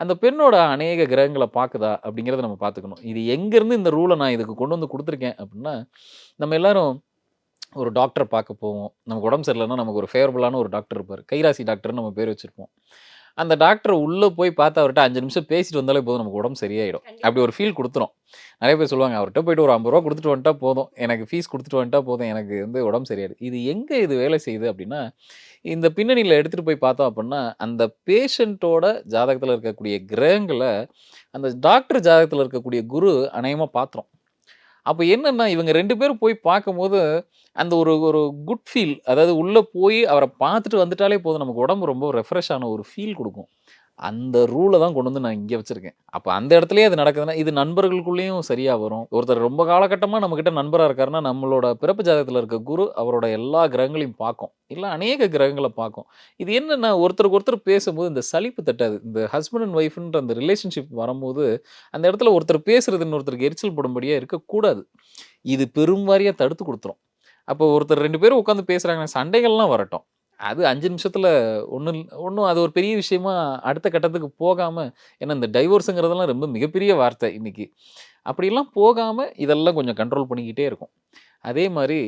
அந்த பெண்ணோட அநேக கிரகங்களை பார்க்குதா அப்படிங்கிறத நம்ம பார்த்துக்கணும். இது எங்கேருந்து இந்த ரூலை நான் இதுக்கு கொண்டு வந்து கொடுத்துருக்கேன் அப்படின்னா, நம்ம எல்லாரும் ஒரு டாக்டர் பார்க்க போவோம். நமக்கு உடம்பு சரியில்லைன்னா நமக்கு ஒரு ஃபேவரபுளான ஒரு டாக்டர் இருப்பார் கைராசி டாக்டர்னு நம்ம பேர் வச்சுருப்போம் அந்த டாக்டர உள்ள போய் பார்த்து அவர்ட்ட 5 நிமிஷம் பேசிட்டு வந்தாலே போதும் நமக்கு உடம்பு சரியாயிடும். அப்படி ஒரு ஃபீல் குடுத்துரும். நெறைய பேர் சொல்லுவாங்க, அவர்ட்ட போயிட்டு ஒரு ரூ. 50 குடுத்துட்டு வந்துட்டா போதும். எனக்கு ஃபீஸ் குடுத்துட்டு வந்துட்டா போதும். எனக்கு வந்து உடம்பு சரியாயிடும். இது எங்க இது வேலை செய்யுது அப்படின்னா, இந்த பின்னணியில எடுத்துட்டு போய் பார்த்தோம் அப்படின்னா, அந்த பேஷண்ட்டோட ஜாதகத்துல இருக்கக்கூடிய கிரகங்கள, அந்த டாக்டர் ஜாதகத்துல இருக்கக்கூடிய குரு அநேகமா பார்த்துரும். அப்போ என்னென்னா இவங்க ரெண்டு பேரும் போய் பார்க்கும்போது, அந்த ஒரு ஒரு குட் ஃபீல் அதாவது உள்ளே போய் அவரை பார்த்துட்டு வந்துட்டாலே போதும். நமக்கு உடம்பு ரொம்ப ரெஃப்ரெஷ் ஆன ஒரு ஃபீல் கொடுக்கும் அந்த ரூலை தான் கொண்டு வந்து நான் இங்கே வச்சிருக்கேன். அப்போ அந்த இடத்துலயே அது நடக்குதுன்னா, இது நண்பர்களுக்குள்ளேயும் சரியாக வரும். ஒருத்தர் ரொம்ப காலகட்டமாக நம்மக்கிட்ட நண்பராக இருக்காருன்னா, நம்மளோட பிறப்பு ஜாதகத்தில் இருக்க குரு அவரோட எல்லா கிரகங்களையும் பார்க்கும். இல்லை அநேக கிரகங்களை பார்க்கும். இது என்னென்னா ஒருத்தருக்கு ஒருத்தர் பேசும்போது இந்த சலிப்பு தட்டாது. இந்த ஹஸ்பண்ட் அண்ட் ஒய்ஃப்ன்ற அந்த ரிலேஷன்ஷிப் வரும்போது, அந்த இடத்துல ஒருத்தர் பேசுறது இன்னொருத்தருக்கு எரிச்சல் படும்படியாக இருக்கக்கூடாது. இது பெரும் வாரியாக தடுத்து கொடுத்துரும் அப்போ ஒருத்தர் ரெண்டு பேரும் உட்காந்து பேசுகிறாங்கன்னா சண்டைகள்லாம் வரட்டும். அது அஞ்சு நிமிஷத்தில் ஒன்றும் ஒன்றும் அது ஒரு பெரிய விஷயமா அடுத்த கட்டத்துக்கு போகாமல் ஏன்னா இந்த டைவோர்ஸுங்கிறதெல்லாம் ரொம்ப மிகப்பெரிய வார்த்தை இன்றைக்கி அப்படிலாம் போகாமல் இதெல்லாம் கொஞ்சம் கண்ட்ரோல் பண்ணிக்கிட்டே இருக்கும். அதே மாதிரி